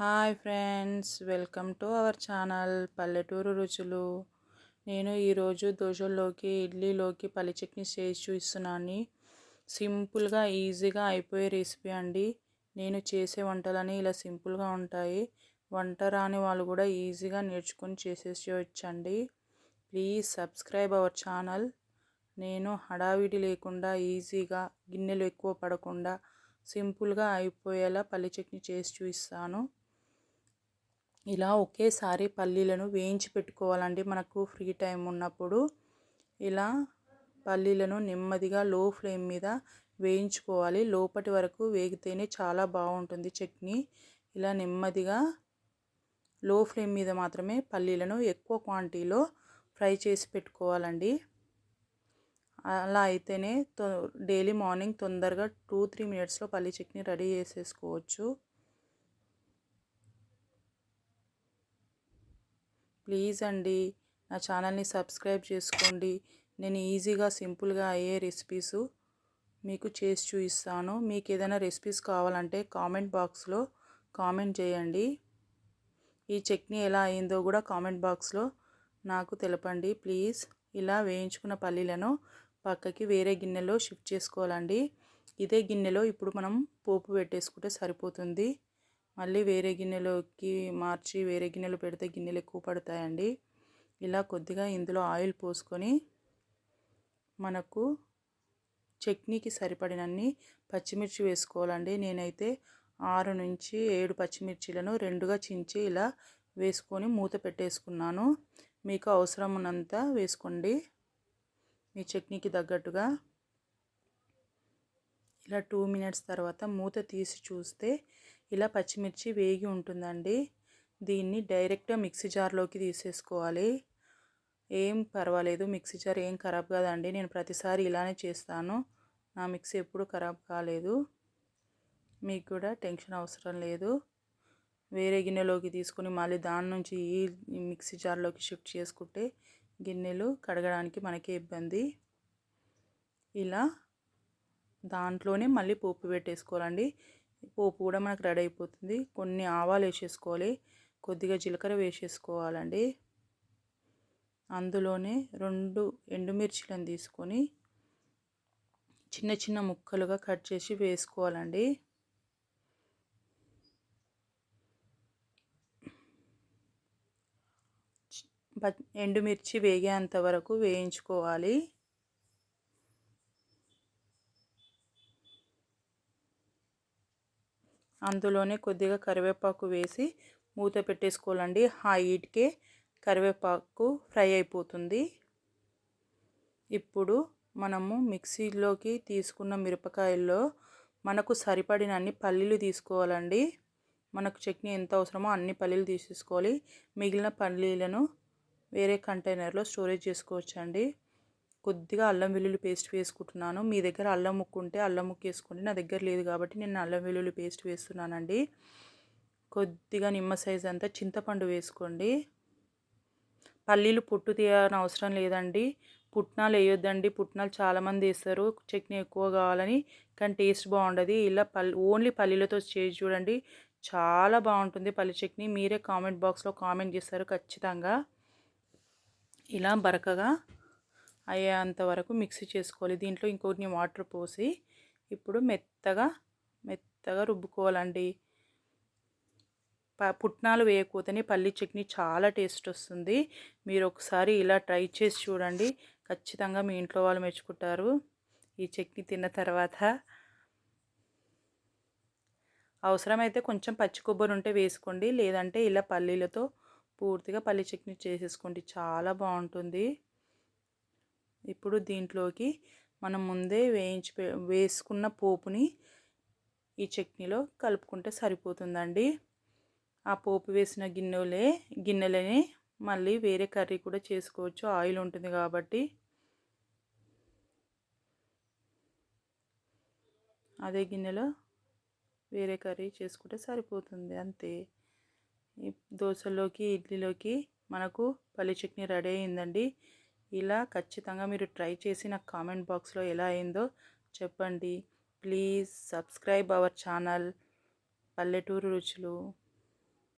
Hi friends welcome to our channel పల్లెటూరు రుచులు. నేను ఈరోజు దోశల్లోకి ఇడ్లీలోకి పల్లి చట్నీ చేసి చూస్తున్నాను సింపుల్గా ఈజీగా అయిపోయే రెసిపీ అండి. నేను చేసే వంటలని ఇలా సింపుల్గా ఉంటాయి. వంట రాని వాళ్ళు కూడా ఈజీగా నేర్చుకొని చేసేసేయచ్చండి ప్లీజ్ సబ్స్క్రైబ్ అవర్ ఛానల్. నేను హడావిడి లేకుండా ఈజీగా గిన్నెలు ఎక్కువ పడకుండా సింపుల్గా అయిపోయేలా పల్లి చట్నీ చేసి చూపిస్తాను. ఇలా ఒకేసారి పల్లీలను వేయించి పెట్టుకోవాలండి. మనకు ఫ్రీ టైం ఉన్నప్పుడు ఇలా పల్లీలను నెమ్మదిగా లో ఫ్లేమ్ మీద వేయించుకోవాలి. లోపటి వరకు వేగితేనే చాలా బాగుంటుంది చట్నీ. ఇలా నెమ్మదిగా లో ఫ్లేమ్ మీద మాత్రమే పల్లీలను ఎక్కువ క్వాంటిటీలో ఫ్రై చేసి పెట్టుకోవాలండి. అలా అయితేనే డైలీ మార్నింగ్ తొందరగా టూ త్రీ మినిట్స్లో పల్లీ చట్నీ రెడీ చేసేసుకోవచ్చు. ప్లీజ్ అండి నా ఛానల్ని సబ్స్క్రైబ్ చేసుకోండి. నేను ఈజీగా సింపుల్గా అయ్యే రెసిపీస్ మీకు చేసి చూపిస్తాను. మీకు ఏదైనా రెసిపీస్ కావాలంటే కామెంట్ బాక్స్లో కామెంట్ చేయండి. ఈ చట్నీ ఎలా అయిందో కూడా కామెంట్ బాక్స్లో నాకు తెలపండి ప్లీజ్. ఇలా వేయించుకున్న పల్లీలను పక్కకి వేరే గిన్నెలో షిఫ్ట్ చేసుకోవాలండి. ఇదే గిన్నెలో ఇప్పుడు మనం పోపు పెట్టేసుకుంటే సరిపోతుంది. మళ్ళీ వేరే గిన్నెలోకి మార్చి వేరే గిన్నెలో పెడితే గిన్నెలు ఎక్కువ పడతాయండి. ఇలా కొద్దిగా ఇందులో ఆయిల్ పోసుకొని మనకు చట్నీకి సరిపడినన్ని పచ్చిమిర్చి వేసుకోవాలండి. నేనైతే ఆరు నుంచి ఏడు పచ్చిమిర్చిలను రెండుగా చించి ఇలా వేసుకొని మూత పెట్టేసుకున్నాను. మీకు అవసరం ఉన్నంత వేసుకోండి. మీ చట్నీకి తగ్గట్టుగా ఇలా టూ మినిట్స్ తర్వాత మూత తీసి చూస్తే ఇలా పచ్చిమిర్చి వేగి ఉంటుందండి. దీన్ని డైరెక్ట్గా మిక్సీ జార్లోకి తీసేసుకోవాలి. ఏం పర్వాలేదు మిక్సీ జార్ ఏం ఖరాబ్ కాదండి. నేను ప్రతిసారి ఇలానే చేస్తాను. నా మిక్సీ ఎప్పుడు ఖరాబ్ కాలేదు. మీకు కూడా టెన్షన్ అవసరం లేదు. వేరే గిన్నెలోకి తీసుకుని మళ్ళీ దాని నుంచి ఈ మిక్సీ జార్లోకి షిఫ్ట్ చేసుకుంటే గిన్నెలు కడగడానికి మనకే ఇబ్బంది. ఇలా దాంట్లోనే మళ్ళీ పోపు పెట్టేసుకోవాలండి. పోపు కూడా మనకు రెడీ అయిపోతుంది. కొన్ని ఆవాలు వేసేసుకోవాలి. కొద్దిగా జీలకర్ర వేసేసుకోవాలండి. అందులోనే రెండు ఎండుమిర్చిలను తీసుకొని చిన్న చిన్న ముక్కలుగా కట్ చేసి వేసుకోవాలండి. ఎండుమిర్చి వేగేంత వరకు వేయించుకోవాలి. అందులోనే కొద్దిగా కరివేపాకు వేసి మూత పెట్టేసుకోవాలండి. హై హీట్కే కరివేపాకు ఫ్రై అయిపోతుంది. ఇప్పుడు మనము మిక్సీలోకి తీసుకున్న మిరపకాయల్లో మనకు సరిపడిన అన్ని పల్లీలు తీసుకోవాలండి. మనకు చట్నీ ఎంత అవసరమో అన్ని పల్లీలు తీసేసుకోవాలి. మిగిలిన పల్లీలను వేరే కంటైనర్లో స్టోరేజ్ చేసుకోవచ్చండి. కొద్దిగా అల్లం వెల్లుల్లి పేస్ట్ వేసుకుంటున్నాను. మీ దగ్గర అల్లం ముక్కు ఉంటే అల్లం ముక్కు వేసుకోండి. నా దగ్గర లేదు కాబట్టి నేను అల్లం వెల్లుల్లి పేస్ట్ వేస్తున్నానండి. కొద్దిగా నిమ్మ సైజ్ అంతా చింతపండు వేసుకోండి. పల్లీలు పుట్టు తీయాలని అవసరం లేదండి. పుట్నాలు వేయొద్దండి. పుట్నాలు చాలామంది వేస్తారు. చట్నీ ఎక్కువ కావాలని. కానీ టేస్ట్ బాగుండదు. ఇలా పల్లి ఓన్లీ పల్లీలతో చేసి చూడండి. చాలా బాగుంటుంది పల్లి చట్నీ. మీరే కామెంట్ బాక్స్లో కామెంట్ చేస్తారు ఖచ్చితంగా. ఇలా బరకగా అయ్యేంత వరకు మిక్సీ చేసుకోవాలి. దీంట్లో ఇంకొన్ని వాటర్ పోసి ఇప్పుడు మెత్తగా మెత్తగా రుబ్బుకోవాలండి. పుట్నాలు వేయకపోతేనే పల్లి చట్నీ చాలా టేస్ట్ వస్తుంది. మీరు ఒకసారి ఇలా ట్రై చేసి చూడండి. ఖచ్చితంగా మీ ఇంట్లో వాళ్ళు మెచ్చుకుంటారు. ఈ చట్నీ తిన్న తర్వాత అవసరమైతే కొంచెం పచ్చి కొబ్బరి ఉంటే వేసుకోండి. లేదంటే ఇలా పల్లీలతో పూర్తిగా పల్లి చట్నీ చేసేసుకోండి. చాలా బాగుంటుంది. ఇప్పుడు దీంట్లోకి మనం ముందే వేయించి వేసుకున్న పోపుని ఈ చట్నీలో కలుపుకుంటే సరిపోతుందండి. ఆ పోపు వేసిన గిన్నెలే గిన్నెలని మళ్ళీ వేరే కర్రీ కూడా చేసుకోవచ్చు. ఆయిల్ ఉంటుంది కాబట్టి. అదే గిన్నెలో వేరే కర్రీ చేసుకుంటే సరిపోతుంది. అంతే. దోశలోకి ఇడ్లీలోకి మనకు పల్లి చట్నీ రెడీ అయిందండి. ఇలా ఖచ్చితంగా మీరు ట్రై చేసి నాకు కామెంట్ బాక్స్లో ఎలా అయిందో చెప్పండి. Please subscribe our channel. పల్లెటూరు రుచులు.